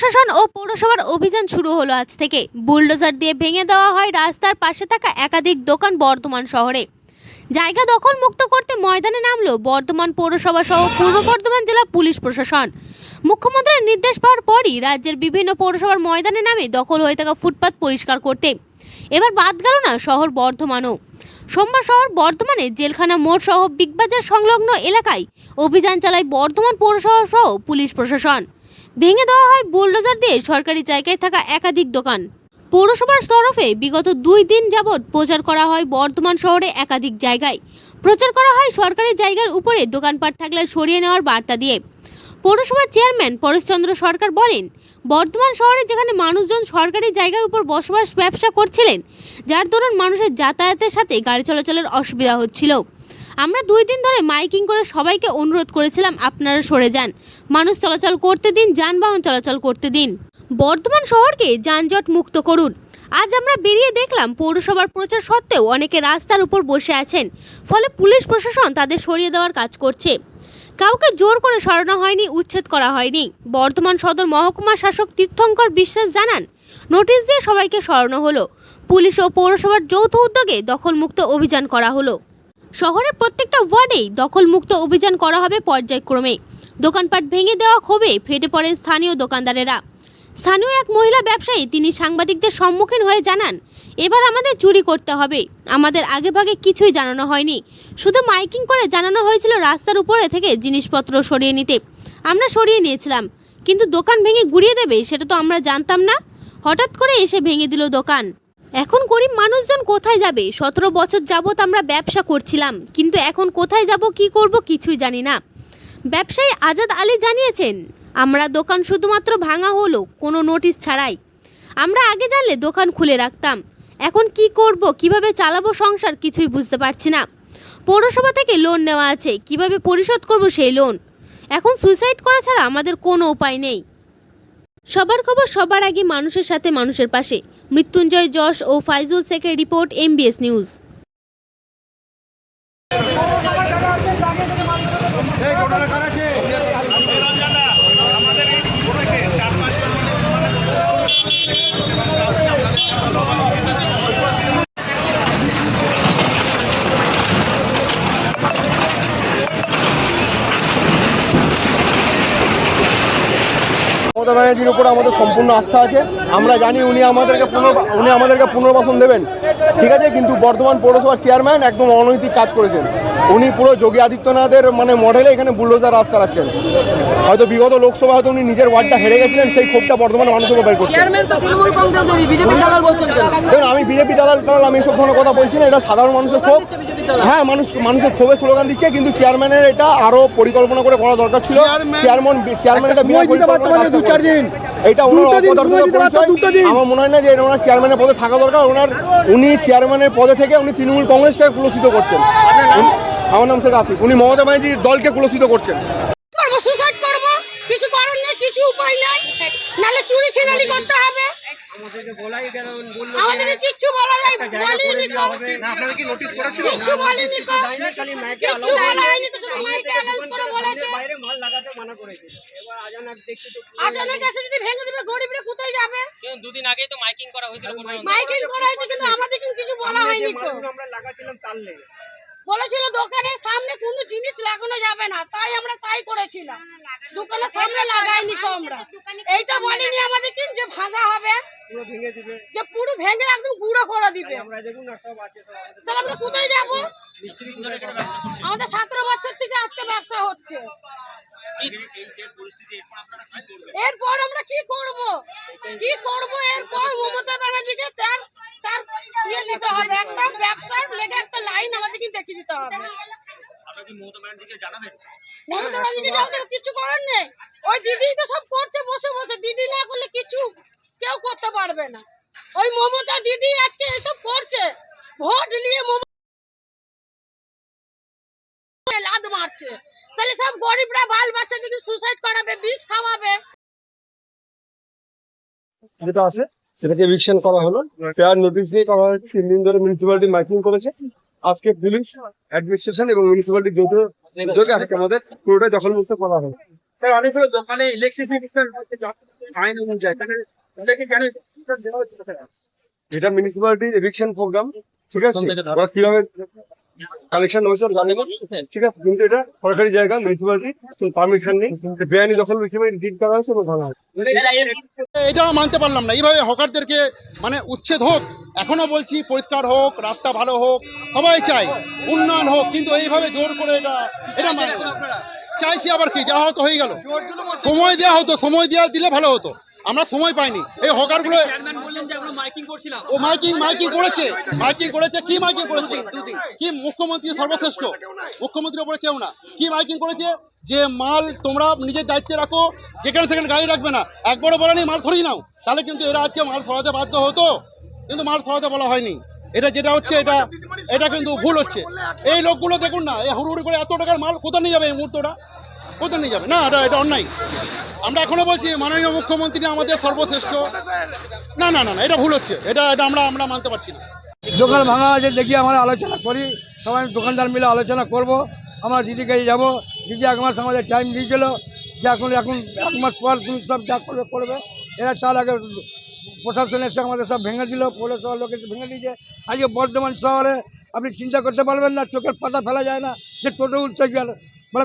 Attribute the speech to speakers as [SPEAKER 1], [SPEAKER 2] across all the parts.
[SPEAKER 1] প্রশাসন ও পৌরসভার অভিযান শুরু হলো আজ থেকে। বুলডোজার দিয়ে ভেঙে দেওয়া হয় রাস্তার পাশে থাকা একাধিক দোকান বর্ধমান শহরে। জায়গা দখল মুক্ত করতে ময়দানে নামলো বর্ধমান পৌরসভা সহ পূর্ব বর্ধমান জেলা পুলিশ প্রশাসন। মুখ্যমন্ত্রীর নির্দেশ পাওয়ার পরই রাজ্যের বিভিন্ন পৌরসভার ময়দানে নামে দখল হয়ে থাকা ফুটপাত পরিষ্কার করতে। এবার বাদ গেল না শহর বর্ধমানও। সোমবার শহর বর্ধমানে জেলখানা মোড় সহ বিগবাজার সংলগ্ন এলাকায় অভিযান চালায় বর্ধমান পৌরসভা সহ পুলিশ প্রশাসন। ভেঙে দেওয়া হয় বুলডোজার দিয়ে সরকারি জায়গায় থাকা একাধিক দোকান। পৌরসভার তরফে বিগত দুই দিন যাবৎ প্রচার করা হয় বর্ধমান শহরে একাধিক জায়গায়। প্রচার করা হয় সরকারি জায়গার উপরে দোকানপাট থাকলে সরিয়ে নেওয়ার বার্তা দিয়ে। পৌরসভার চেয়ারম্যান পরেশচন্দ্র সরকার বলেন, বর্ধমান শহরে যেখানে মানুষজন সরকারি জায়গার উপর বসবাস, ব্যবসা করছিলেন, যার দরুন মানুষের যাতায়াতের সাথে গাড়ি চলাচলের অসুবিধা হচ্ছিল। আমরা দুই দিন ধরে মাইকিং করে সবাইকে অনুরোধ করেছিলাম, আপনারা সরে যান। মানুষ চলাচল করতে দিন, যানবাহন চলাচল করতে দিন। বর্ধমান শহরকে যানজট মুক্ত করুন। আজ আমরা বেরিয়ে দেখলাম, পৌরসভার প্রচার সত্ত্বেও অনেকে রাস্তার উপর বসে আছেন, ফলে পুলিশ প্রশাসন তাদের সরিয়ে দেওয়ার কাজ করছে। কাউকে জোর করে সরানো হয়নি, উচ্ছেদ করা হয়নি। বর্ধমান সদর মহকুমা শাসক তীর্থঙ্কর বিশ্বাস জানান, নোটিশ দিয়ে সবাইকে সরানো হলো। পুলিশ ও পৌরসভার যৌথ উদ্যোগে দখলমুক্ত অভিযান করা হলো। শহরের প্রত্যেকটা ওয়ার্ডেই দখলমুক্ত অভিযান করা হবে পর্যায়ক্রমে। দোকানপাট ভেঙে দেওয়া ক্ষোভে ফেটে পড়েন স্থানীয় দোকানদারেরা। স্থানীয় এক মহিলা ব্যবসায়ী তিনি সাংবাদিকদের সম্মুখীন হয়ে জানান, এবার আমাদের চুরি করতে হবে। আমাদের আগেভাগে কিছুই জানানো হয়নি। শুধু মাইকিং করে জানানো হয়েছিল রাস্তার উপরে থেকে জিনিসপত্র সরিয়ে নিতে। আমরা সরিয়ে নিয়েছিলাম। কিন্তু দোকান ভেঙে গুড়িয়ে দেবে, সেটা তো আমরা জানতাম না? হঠাৎ করে এসে ভেঙে দিল দোকান। এখন গরিব মানুষজন কোথায় যাবে? সতেরো বছর যাবত আমরা ব্যবসা করছিলাম, কিন্তু এখন কোথায় যাব, কি করব কিছুই জানি না। ব্যবসায়ী আজাদ আলী জানিয়েছেন, আমরা দোকান শুধুমাত্র ভাঙা হলো, কোনো নোটিশ ছাড়াই। আমরা আগে জানলে দোকান খুলে রাখতাম। এখন কি করব, কীভাবে চালাবো সংসার কিছুই বুঝতে পারছি না। পৌরসভা থেকে লোন নেওয়া আছে, কীভাবে পরিশোধ করব সেই লোন? এখন সুইসাইড করা ছাড়া আমাদের কোনো উপায় নেই। সবার খবর সবার আগে মানুষের সাথে মানুষের পাশে। মৃত্যুঞ্জয় যশ ও ফাইজুল শেখের রিপোর্ট এমবিএস নিউজ।
[SPEAKER 2] মমতা ব্যানার্জির উপর আমাদের সম্পূর্ণ আস্থা আছে। আমরা জানি উনি আমাদেরকে পুনর উনি আমাদেরকে পুনর্বাসন দেবেন। ঠিক আছে? কিন্তু বর্ধমান পৌরসভার চেয়ারম্যান একদম অনৈতিক কাজ করেছেন। উনি পুরো যোগী আদিত্যনাথের মানে মডেলে এখানে বুলডোজার রাস্তা রাখছেন হয়তো বিগত লোকসভা হয়তো উনি নিজের ওয়ার্ডটা হেরে গেছিলেন সেই ক্ষোভটা বর্ধমানের মানুষের উপর বের করছেন
[SPEAKER 3] চেয়ারম্যান তো তৃণমূল কংগ্রেসেরই বিজেপি দালাল
[SPEAKER 2] দেখুন আমি বিজেপি দালাল টালাল আমি এসব ধরনের কথা বলছি না এটা সাধারণ মানুষের ক্ষোভ। হ্যাঁ মানুষ মানুষের ক্ষোভে স্লোগান দিচ্ছে কিন্তু চেয়ারম্যানের এটা আরও পরিকল্পনা করে করা দরকার ছিল। চেয়ারম্যান চেয়ারম্যান এটা বিনা পরিকল্পনায় কাজটা করেছেন। এটা ওনার আমার মনে হয় না যে এটা ওনার চেয়ারম্যানের পদে থাকা দরকার। ওনার উনি চেয়ারম্যানের পদে থেকে উনি তৃণমূল কংগ্রেসটাকে কুলসিত করছেন। আমার নাম শেখ আসিফ উনি মমতা ব্যানার্জির দলকে কুলসিত করছেন।
[SPEAKER 4] সুসাইড করব কিছু করার নেই কিছু উপায় নাই। নালে চুরি ছিনালি করতে হবে। আমাদেরকে কিচ্ছু বলা যায় বলিনি কো কিচ্ছু বলিনি কিচ্ছু বলা হয়নি তো শুধু মাইকে অ্যানাউন্স করে বলেছে।
[SPEAKER 5] বাইরে মাল লাগাতে মানা করেছে এবার আজানাক দেখছি তো
[SPEAKER 4] আচানক এসে যদি ভেঙে দিবে গরিবরা কোথায় যাবে?
[SPEAKER 6] দুদিন আগেই তো মাইকিং করা হয়েছিল
[SPEAKER 4] মাইকিং করা হয়েছে কিন্তু আমাদের কিন্তু কিছু বলা হয়নি
[SPEAKER 5] আমরা লাগাচ্ছিলাম তার লেগে
[SPEAKER 4] বলেছিল দোকানের সামনে কোনো জিনিস লাগানো যাবে না তাই আমরা তাই করেছিলাম। দোকানের সামনে লাগাইনি তো আমরা। এইটা বলিনি আমাদের কি? যে ভাঙা হবে।
[SPEAKER 5] পুরো ভেঙে দিবে।
[SPEAKER 4] যে পুরো ভেঙে একদম গুঁড়ো করে দিবে। তাহলে আমরা কোথায় যাব? আমাদের সতেরো বছর থেকে আজকে ব্যবসা হচ্ছে। এরপর আমরা কি করব? কি করব? এরপর মমতা ব্যানার্জিকে নিতে হবে। একটা ব্যবসার লেগে একটা লাইন আমাদেরকে দেখিয়ে দিতে হবে। মমতা ব্যানার্জিকে জানাতে কিছু করার নেই। ওই দিদি তো সব করছে বসে বসে। দিদি না করলে কিছু কেউ করতে পারবে না। ওই মমতা দিদি আজকে এসব করছে। ভোট নিয়ে মমতা লাদ মারছে। তাহলে সব গরিবরা বাল বাচ্চাদেরকে সুসাইড করাবে বিষ খাওয়াবে।
[SPEAKER 7] যেটা আছে? সেটাকে এভিকশন করা হলো। ফেয়ার নোটিশ দিয়ে করা হয়েছে। তিন দিন ধরে মিউনিসিপালিটি মাইকিং করেছে। আজকে পুলিশ অ্যাডমিনিস্ট্রেশন এবং মিউনিসিপালিটি যৌথ উদ্যোগে আজকে আমাদের পুরোটাই দখলমুক্ত করা হলো।
[SPEAKER 5] অনেকগুলো দোকানে অনুযায়ী?
[SPEAKER 7] এটা এভিকশন প্রোগ্রাম ঠিক আছে? ওরা কীভাবে কালেকশন হয়েছে জানে ঠিক আছে কিন্তু এটা সরকারি জায়গা মিউনিসিপালিটি পারমিশন নেই। বেআইনি দখল হিসেবে ডিট করা হয়েছে এবং হয়েছে।
[SPEAKER 8] এটাও মানতে পারলাম না। এইভাবে হকারদেরকে মানে উচ্ছেদ হোক এখনও বলছি পরিষ্কার হোক রাস্তা ভালো হোক সবাই চাই উন্নয়ন হোক কিন্তু এইভাবে জোর করে এটা এটা মানে না। চাইছি আবার কি? যা হতো হয়ে গেল। সময় দেওয়া হতো সময় দেওয়া দিলে ভালো হতো। আমরা সময় পাইনি। এই হকারগুলো ও মাইকিং মাইকিং করেছে। মাইকিং করেছে। কি মাইকিং করেছে? কি মুখ্যমন্ত্রী সর্বশ্রেষ্ঠ? মুখ্যমন্ত্রীর উপরে কেউ না কি মাইকিং করেছে? যে মাল তোমরা নিজের দায়িত্বে রাখো যেখানে সেখানে গাড়ি রাখবে না। একবারও বলেনি মাল সরিয়ে নাও। তাহলে কিন্তু এরা আজকে মাল সরাতে বাধ্য হতো। কিন্তু মাল সরাতে বলা হয়নি। এটা যেটা হচ্ছে এটা এটা কিন্তু ভুল হচ্ছে। এই লোকগুলো দেখুন না এই হুড়ুহুড়ি করে এত টাকার মাল কোথায় নিয়ে যাবে এই মুহূর্তটা? কোথায় নিয়ে যাবে? না এটা এটা অন্যায়। আমরা এখনও বলছি, মাননীয় মুখ্যমন্ত্রী আমাদের সর্বশ্রেষ্ঠ। না না না না, এটা ভুল হচ্ছে। এটা এটা আমরা আমরা মানতে পারছি না।
[SPEAKER 9] দোকান ভাঙা আছে, দেখি আমরা আলোচনা করি। সবাই দোকানদার মিলে আলোচনা করব। আমরা দিদির কাছে যাব। দিদি এক মাস আমাদের টাইম দিয়েছিল। যে এখন এখন এক মাস পর তুমি সব যা করবে করবে। এরা তার আগে প্রশাসন এসে আমাদের সব ভেঙে দিল সব লোক ভেঙে দিয়েছে। আজকে বর্ধমান শহরে আপনি চিন্তা করতে পারবেন না, চোখের পাতা ফেলা যায় না যে টোটো উঠতে গেল। মানে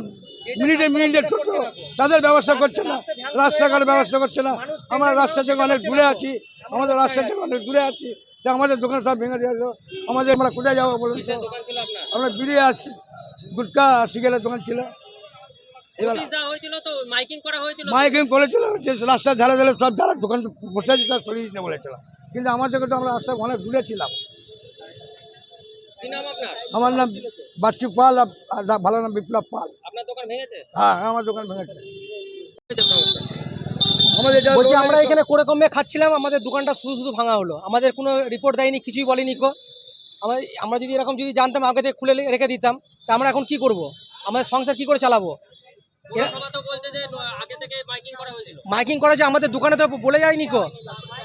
[SPEAKER 9] মিনিটে মিনিটে টোটো তাদের ব্যবস্থা করছে না রাস্তাঘাটের ব্যবস্থা করছে না। আমরা রাস্তা থেকে অনেক দূরে আছি আমাদের রাস্তা থেকে অনেক দূরে আছি। তা আমাদের দোকান সব ভেঙে দিয়েছিল আমাদের আমরা কোথায় যাব বলুন আমরা বেরিয়ে আসছি গুটকা সিগারের দোকান ছিল। এবার
[SPEAKER 6] মাইকিং
[SPEAKER 9] করেছিল যে রাস্তার ধারে ধারে সব যারা দোকান বসে আছে তারা সরিয়ে দিতে বলেছিল। কিন্তু আমাদেরকে তো আমরা রাস্তা অনেক দূরে ছিলাম। আমার নাম বাচ্চু পাল আর ভালো নাম বিপ্লব পাল।
[SPEAKER 6] আপনার দোকান ভেঙেছে?
[SPEAKER 9] হ্যাঁ আমার দোকান ভেঙেছে। আমাদের এটা
[SPEAKER 3] বলছি আমরা এখানে করে কমে খাচ্ছিলাম আমাদের দোকানটা শুধু শুধু ভাঙা হলো। আমাদের কোনো রিপোর্ট দেয়নি কিছুই বলেনি কো। আমরা আমরা যদি এরকম যদি জানতাম আগে থেকে খুলে রেখে দিতাম তা আমরা এখন কি করব? আমাদের সংসার কি করে চালাবো?
[SPEAKER 6] পৌরসভা তো বলছে যে ন- আগে থেকে মাইকিং করা হয়েছিল।
[SPEAKER 3] মাইকিং করা যে আমাদের দোকানে তো বলে যায়নি কো।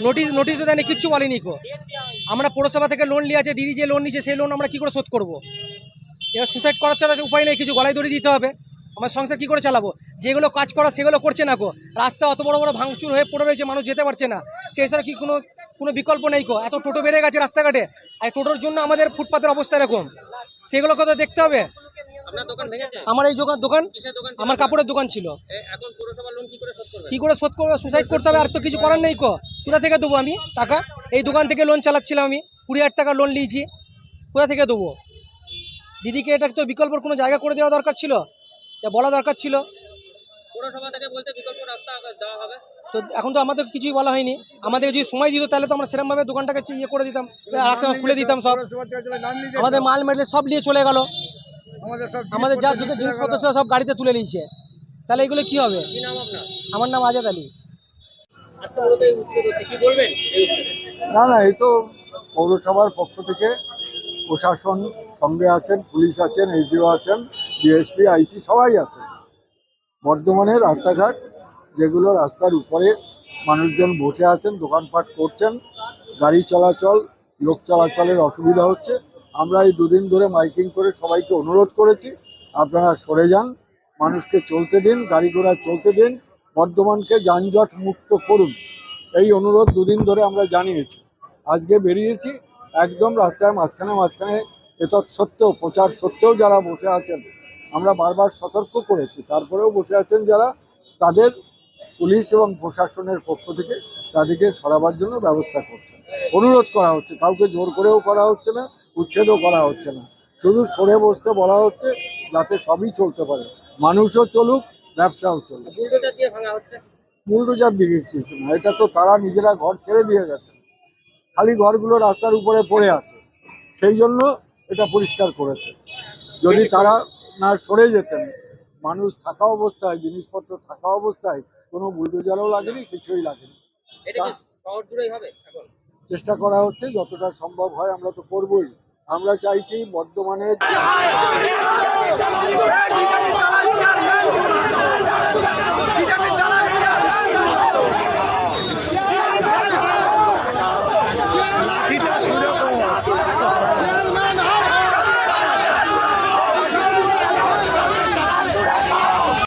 [SPEAKER 3] নোটিশ নোটিশও দেয়নি কিচ্ছু বলেনি কো। আমরা পৌরসভা থেকে লোন নিয়ে আছে দিদি যে লোন নিচ্ছে সেই লোন আমরা কি করে শোধ করব? এবার সুসাইড করার ছাড়া উপায় নেই কিছু গলায় দড়ি দিতে হবে। আমার সংসার কি করে চালাবো? যেগুলো কাজ করা সেগুলো করছে না কো রাস্তা অত বড় বড় ভাঙচুর হয়ে পড়ে রয়েছে মানুষ যেতে পারছে না। সেই ছাড়া কি কোনো কোনো বিকল্প নেই কো এত টোটো বেড়ে গেছে রাস্তাঘাটে। আর টোটোর জন্য আমাদের ফুটপাতের অবস্থা এরকম। সেগুলো কথা দেখতে হবে। আমার এই দোকান দোকান? আমার কাপড়ের দোকান ছিল।
[SPEAKER 6] কি করে শোধ করব?
[SPEAKER 3] সুসাইড করতে হবে আর তো কিছু করার নেই কো কোথা থেকে দেবো আমি টাকা? এই দোকান থেকে লোন চালাচ্ছিলাম আমি। কুড়ি হাজার টাকা লোন নিয়েছি। কোথা থেকে দেবো? দিদিকে এটা তো বিকল্প কোনো জায়গা করে দেওয়া দরকার ছিল? বলা দরকার ছিল।
[SPEAKER 6] পৌরসভা থেকে বলছে বিকল্প রাস্তা দেওয়া হবে।
[SPEAKER 3] তো এখন তো আমাদের কিছুই বলা হয়নি। আমাদের যদি সময় দিত তাহলে তো আমরা সেরকমভাবে দোকানটাকে ইয়ে করে দিতাম রাস্তা খুলে দিতাম সব। আমাদের মাল মেটে সব নিয়ে চলে গেল।
[SPEAKER 9] আমাদের
[SPEAKER 3] যা দুটো জিনিসপত্র ছিল সব গাড়িতে তুলে নিয়েছে। তাহলে এগুলো কি হবে?
[SPEAKER 6] কি
[SPEAKER 3] আমার নাম আজাদ আলী।
[SPEAKER 10] না না এই তো পৌরসভার পক্ষ থেকে প্রশাসন সঙ্গে আছেন, পুলিশ আছেন, এসডিও আছেন, ডিএসপি, আইসি সবাই আছেন। বর্ধমানের রাস্তাঘাট, যেগুলো রাস্তার উপরে মানুষজন বসে আছেন, দোকানপাট করছেন, গাড়ি চলাচল, লোক চলাচলের অসুবিধা হচ্ছে। আমরা এই দুদিন ধরে মাইকিং করে সবাইকে অনুরোধ করেছি, আপনারা সরে যান, মানুষকে চলতে দিন, গাড়ি ঘোড়া চলতে দিন, বর্ধমানকে যানজট মুক্ত করুন। এই অনুরোধ দুদিন ধরে আমরা জানিয়েছি। আজকে বেরিয়েছি, একদম রাস্তায় মাঝখানে মাঝখানে এতৎ সত্ত্বেও প্রচার সত্ত্বেও যারা বসে আছেন আমরা বারবার সতর্ক করেছি। তারপরেও বসে আছেন যারা তাদের পুলিশ এবং প্রশাসনের পক্ষ থেকে তাদেরকে সরাবার জন্য ব্যবস্থা করছে। অনুরোধ করা হচ্ছে কাউকে জোর করেও করা হচ্ছে না উচ্ছেদও করা হচ্ছে না। শুধু সরে বসতে বলা হচ্ছে যাতে সবই চলতে পারে। মানুষও চলুক ব্যবসাও চলুক।
[SPEAKER 6] বুলডোজার দিয়ে
[SPEAKER 10] কিছু না এটা তো তারা নিজেরা ঘর ছেড়ে দিয়ে গেছে। খালি ঘরগুলো রাস্তার উপরে পড়ে আছে। সেই জন্য এটা পরিষ্কার করেছে। যদি তারা না সরে যেতেন মানুষ থাকা অবস্থায় জিনিসপত্র থাকা অবস্থায় কোনো বুলডোজারও লাগেনি কিছুই লাগেনি। চেষ্টা করা হচ্ছে যতটা সম্ভব হয় আমরা তো করবই। আমরা চাইছি বর্ধমানে
[SPEAKER 2] লাঠিটা